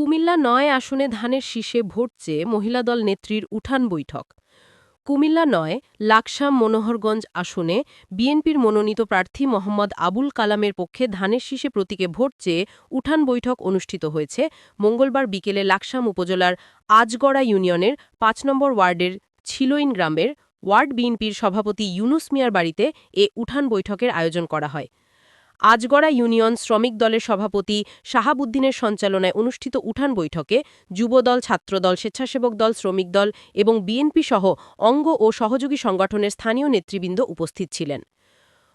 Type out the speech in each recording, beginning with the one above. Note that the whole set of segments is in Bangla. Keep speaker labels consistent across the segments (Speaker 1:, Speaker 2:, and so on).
Speaker 1: কুমিল্লা নয় আসনে ধানের শীষে ভোট চেয়ে মহিলা দল নেত্রীর উঠান বৈঠক। কুমিল্লা নয়, লাকসাম মনোহরগঞ্জ আসনে বিএনপির মনোনীত প্রার্থী মোহাম্মদ আবুল কালামের পক্ষে ধানের শীষে প্রতীকে ভোট চেয়ে উঠান বৈঠক অনুষ্ঠিত হয়েছে মঙ্গলবার বিকেলে লাকসাম উপজেলার আজগড়া ইউনিয়নের পাঁচ নম্বর ওয়ার্ডের ছিলইন গ্রামের ওয়ার্ড বিএনপির সভাপতি ইউনুস মিয়ার বাড়িতে এ উঠান বৈঠকের আয়োজন করা হয়। আজগড়া ইউনিয়ন শ্রমিক দলের সভাপতি শাহাবুদ্দিনের সঞ্চালনায় অনুষ্ঠিত উঠান বৈঠকে যুবদল, ছাত্রদল, স্বেচ্ছাসেবক দল, শ্রমিক দল এবং বিএনপি সহ অঙ্গ ও সহযোগী সংগঠনের স্থানীয় নেতৃবৃন্দ উপস্থিত ছিলেন।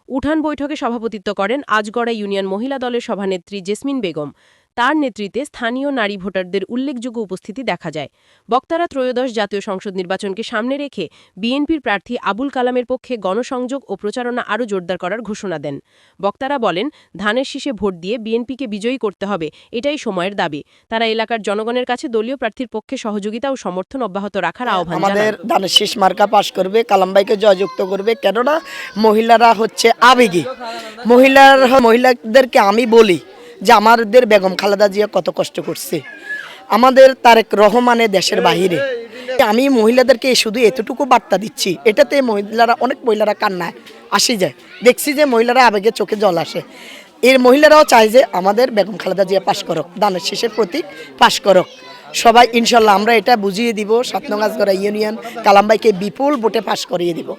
Speaker 1: উঠান বৈঠকে সভাপতিত্ব করেন আজগড়া ইউনিয়ন মহিলা দলের সভানেত্রী জেসমিন বেগম। তার নেতৃত্বে স্থানীয় নারী ভোটারদের উল্লেখযোগ্য উপস্থিতি দেখা যায়। বক্তারা ত্রয়োদশ জাতীয় সংসদ নির্বাচনকে সামনে রেখে বিএনপির প্রার্থী আবুল কালামের পক্ষে গণসংযোগ ও প্রচারণা আরও জোরদার করার ঘোষণা দেন। বক্তারা বলেন ধানের শীষে ভোট দিয়ে বিএনপিকে বিজয়ী করতে হবে এটাই সময়ের দাবি। তারা এলাকার জনগণের কাছে দলীয় প্রার্থীর পক্ষে সহযোগিতা ও সমর্থন অব্যাহত রাখার আহ্বান
Speaker 2: আমাদের ধানের শীষ মার্কা পাশ করবে কালামবাইকে জয়যুক্ত করবে কেননা মহিলারা হচ্ছে আবেগী। মহিলার মহিলাদেরকে আমি বলি যে আমাদের বেগম খালেদা জিয়া কত কষ্ট করছে। আমাদের তারেক রহমানে দেশের বাহিরে। আমি মহিলাদেরকে শুধু এতটুকু বার্তা দিচ্ছি, এটাতে মহিলারা, অনেক মহিলারা কান্নায় আসি যায়। দেখছি যে মহিলারা আবেগে চোখে জল আসে। এর মহিলারাও চায় যে আমাদের বেগম খালেদা জিয়া পাশ করক, দানের শেষের প্রতীক পাশ করক। সবাই ইনশাল্লাহ আমরা এটা বুঝিয়ে দিব সাতনগাছগড়া ইউনিয়ন, কালামবাইকে বিপুল ভোটে পাশ করিয়ে দিব।